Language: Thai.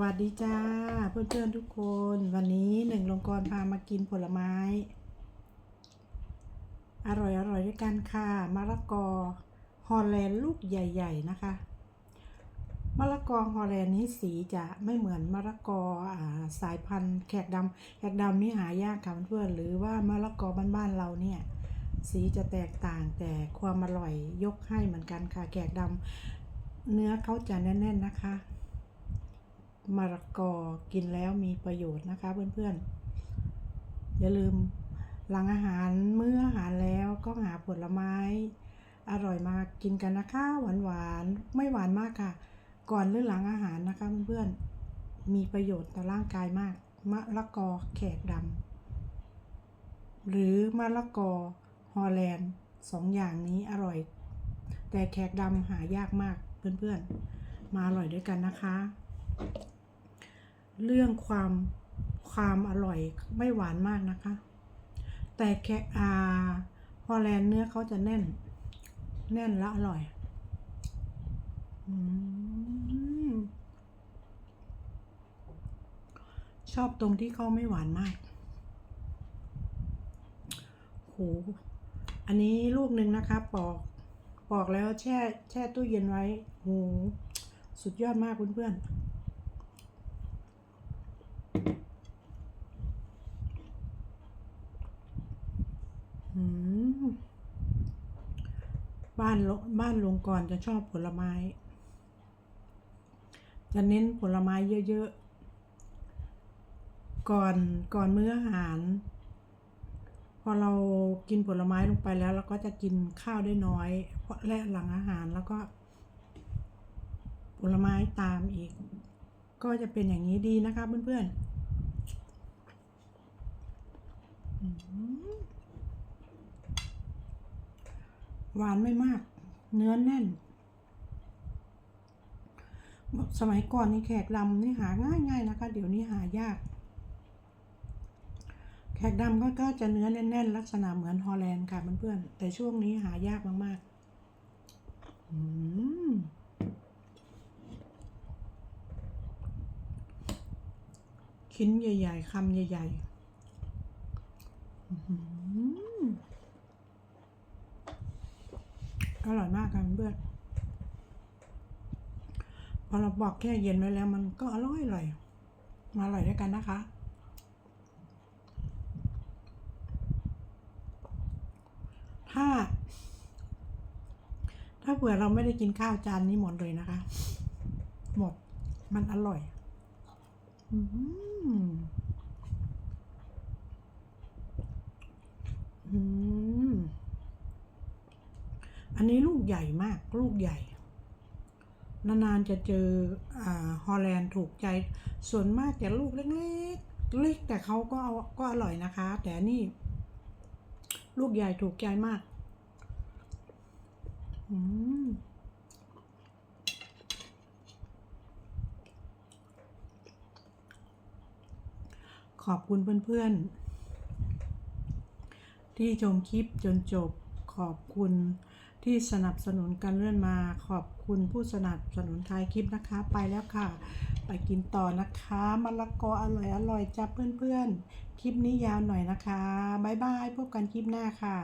สวัสดีจ้าเพื่อนๆทุกคนวันนี้หนึ่งลงกรพามากินผลไม้ อร่อยอร่อยด้วยกันค่ะมะละกอฮอลแลนด์ลูกใหญ่ ๆ นะคะมะละกอฮอลแลนด์นี้สีจะไม่เหมือนมะละกอาสายพันธุ์แขกดำแขกดำนี่หายากค่ะเพื่อนๆหรือว่ามะละกอบ้านๆเราเนี่ยสีจะแตกต่างแต่ความอร่อยยกให้เหมือนกันค่ะแขกดำเนื้อเขาจะแน่น ๆนะคะ มะละกอกินแล้วมีประโยชน์นะคะ เพื่อนๆ อย่าลืมหลังอาหารมื้ออาหารแล้วก็หาผลไม้ อร่อยมากินกันนะคะหวานหวานๆ ไม่หวานมากค่ะ ก่อนหรือหลังอาหารนะคะเพื่อนๆ มีประโยชน์ต่อร่างกายมาก มะละกอแขกดำหรือมะละกอฮอลแลนด์สองอย่างนี้อร่อย แต่แขกดำหายากมากเพื่อนๆ มาอร่อยด้วยกันนะคะ เรื่องความความอร่อยไม่หวานมากนะคะ แต่แค่อาฮอลแลนด์เนื้อเขาจะแน่น แน่นและอร่อยอชอบตรงที่เขาไม่หวานมากโหอันนี้ลูกหนึ่งนะคะ ปอก ปอกแล้วแช่ แช่ตู้เย็นไว้โหสุดยอดมากเพื่อนๆ อืม บ้านลบ้านลงก่อนจะชอบผลไม้ จะเน้นผลไม้เยอะๆ ก่อนก่อนมื้ออาหาร พอเรากินผลไม้ลงไปแล้วเราก็จะกินข้าวได้น้อย เพราะและหลังอาหารแล้วก็ ผลไม้ตามอีก ก็จะเป็นอย่างนี้ดีนะคะเพื่อนๆอืม หวานไม่มาก เนื้อแน่น สมัยก่อนนี่แขกดำนี่หาง่ายๆนะคะ เดี๋ยวนี้หายาก แขกดำก็ก็จะเนื้อแน่นๆ ลักษณะเหมือนฮอลแลนด์ค่ะเพื่อนๆแต่ช่วงนี้หายากมากๆอืมชิ้นใหญ่ ๆคำใหญ่ ๆอื้อหือ อร่อยมากค่ะเพื่อนพอเราบอกแค่เย็นไว้แล้ว มันก็อร่อยอร่อย มาอร่อยด้วยกันนะคะ ถ้า ถ้าเผื่อเราไม่ได้กินข้าวจานนี้หมดเลยนะคะ หมด มันอร่อย อืมอืม อันนี้ลูกใหญ่มากลูกใหญ่ นานๆจะเจออ่าฮอลแลนด์ถูกใจ ส่วนมากจะลูกเล็กๆเล็กแต่เขาก็เอาก็อร่อยนะคะ แต่นี่ ลูกใหญ่ถูกใจมากอืมขอบคุณเพื่อนๆ ที่ชมคลิปจนจบขอบคุณ ที่สนับสนุนการเลื่อนมาขอบคุณผู้สนับสนุนท้ายคลิปนะคะ ไปแล้วค่ะ ไปกินต่อนะคะมะละกออร่อยอร่อยจ้าเพื่อนๆ คลิปนี้ยาวหน่อยนะคะ บ๊ายบาย พบกันคลิปหน้าค่ะ